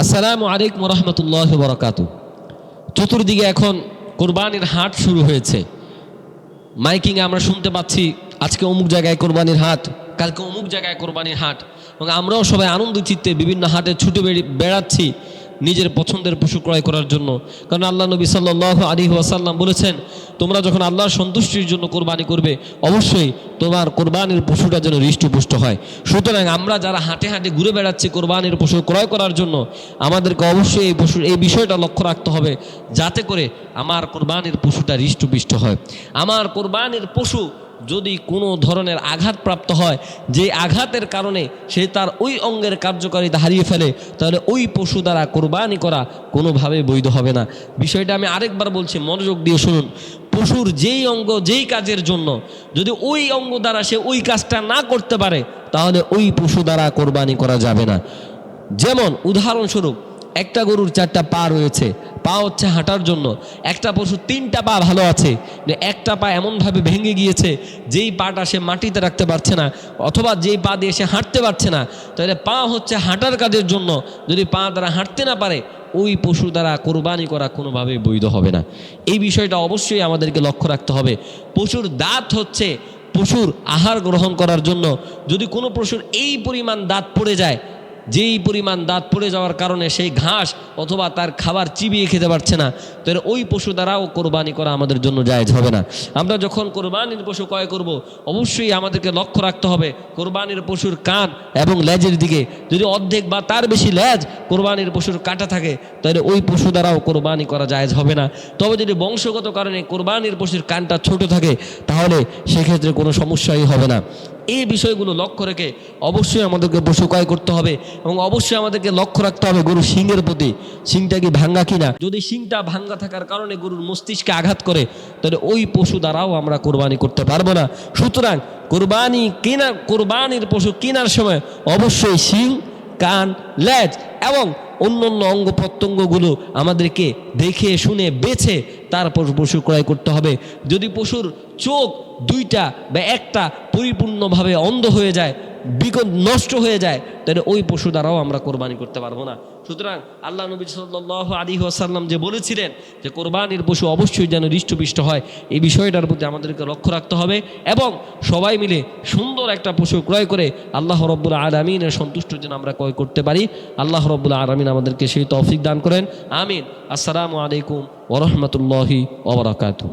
আসসালামু আলাইকুম রহমতুল্লাহ বরকাত চতুর্দিকে এখন কোরবানির হাট শুরু হয়েছে। মাইকিংয়ে আমরা শুনতে পাচ্ছি, আজকে অমুক জায়গায় কোরবানির হাট, কালকে অমুক জায়গায় কোরবানির হাট। এবং আমরাও সবাই আনন্দ চিত্তে বিভিন্ন হাটে ছুটে বেড়াচ্ছি। নিজের পছন্দের পশু ক্রয় করার জন্য। কারণ আল্লাহ নবী সাল্লাহ আলী ওয়াসাল্লাম বলেছেন, তোমরা যখন আল্লাহর সন্তুষ্টির জন্য কোরবানি করবে, অবশ্যই তোমার কোরবানির পশুটা যেন হৃষ্টপুষ্ট হয়। সুতরাং আমরা যারা হাঁটে হাঁটে ঘুরে বেড়াচ্ছি কোরবানির পশু ক্রয় করার জন্য, আমাদেরকে অবশ্যই এই পশুর এই বিষয়টা লক্ষ্য রাখতে হবে, যাতে করে আমার কোরবানির পশুটা হৃষ্টপুষ্ট হয়। আমার কোরবানির পশু যদি কোনো ধরনের আঘাতপ্রাপ্ত হয় যে আঘাতের কারণে সে তার ওই অঙ্গের কার্যকারিতা হারিয়ে ফেলে, তাহলে ওই পশু দ্বারা কোরবানি করা কোনোভাবে বৈধ হবে না। বিষয়টা আমি আরেকবার বলছি, মনোযোগ দিয়ে শুনুন। পশুর যেই অঙ্গ, যেই কাজের জন্য যদি ওই অঙ্গ দ্বারা সে ওই কাজটা না করতে পারে, তাহলে ওই পশু দ্বারা কোরবানি করা যাবে না। যেমন, উদাহরণস্বরূপ একটা গরুর চারটা পা রয়েছে, পা হচ্ছে হাঁটার জন্য। একটা পশু তিনটা পা ভালো আছে যে একটা পা এমনভাবে ভেঙে গিয়েছে, যেই পাটা সে মাটিতে রাখতে পারছে না, অথবা যেই পা দিয়ে সে হাঁটতে পারছে না, তাহলে পা হচ্ছে হাঁটার কাজের জন্য। যদি পা দ্বারা হাঁটতে না পারে, ওই পশু দ্বারা কোরবানি করা কোনোভাবেই বৈধ হবে না। এই বিষয়টা অবশ্যই আমাদেরকে লক্ষ্য রাখতে হবে। পশুর দাঁত হচ্ছে পশুর আহার গ্রহণ করার জন্য। যদি কোনো পশুর এই পরিমাণ দাঁত পড়ে যায় যেই পরিমাণ দাঁত পড়ে যাওয়ার কারণে সেই ঘাস অথবা তার খাবার চিবিয়ে খেতে পারছে না, তাহলে ওই পশু দ্বারাও কোরবানি করা আমাদের জন্য জায়েজ হবে না। আমরা যখন কোরবানির পশু ক্রয় করব, অবশ্যই আমাদেরকে লক্ষ্য রাখতে হবে কোরবানির পশুর কান এবং লেজের দিকে। যদি অর্ধেক বা তার বেশি লেজ কোরবানির পশুর কাটা থাকে, তাহলে ওই পশু দ্বারাও কোরবানি করা জায়েজ হবে না। তবে যদি বংশগত কারণে কোরবানির পশুর কানটা ছোট থাকে, তাহলে সেক্ষেত্রে কোনো সমস্যাই হবে না। এই বিষয়গুলো লক্ষ্য রেখে অবশ্যই আমাদেরকে পশু ক্রয় করতে হবে এবং অবশ্যই আমাদেরকে লক্ষ্য রাখতে হবে গরুর শিংয়ের প্রতি। শিংটা কি ভাঙ্গা কিনা? যদি শিংটা ভাঙ্গা থাকার কারণে গরুর মস্তিষ্কে আঘাত করে, তাহলে ওই পশু দ্বারাও আমরা কোরবানি করতে পারব না। সুতরাং কোরবানি কেনা, কোরবানির পশু কেনার সময় অবশ্যই শিং, কান, লেজ এবং অন্য অন্য অঙ্গ প্রত্যঙ্গগুলো আমাদেরকে দেখে, শুনে, বেছে তারপর পশু ক্রয় করতে হবে। যদি পশুর চোখ দুইটা বা একটা পরিপূর্ণভাবে অন্ধ হয়ে যায়, বিকট নষ্ট হয়ে যায়, তাহলে ওই পশু দ্বারাও আমরা কোরবানি করতে পারব না। সুতরাং আল্লাহ নবী সাল্লাহ আলী আসাল্লাম যে বলেছিলেন যে কোরবানির পশু অবশ্যই যেন হৃষ্টপুষ্ট হয়, এই বিষয়টার প্রতি আমাদেরকে লক্ষ্য রাখতে হবে এবং সবাই মিলে সুন্দর একটা পশু ক্রয় করে আল্লাহ রব্বুল আলমিনের সন্তুষ্ট যেন আমরা ক্রয় করতে পারি। আল্লাহ রব্বুল আলমিন আমাদেরকে সেই তৌফিক দান করেন। আমিন। আসসালামু আলাইকুম ওরহমতুল্লাহি ওবরাকাতু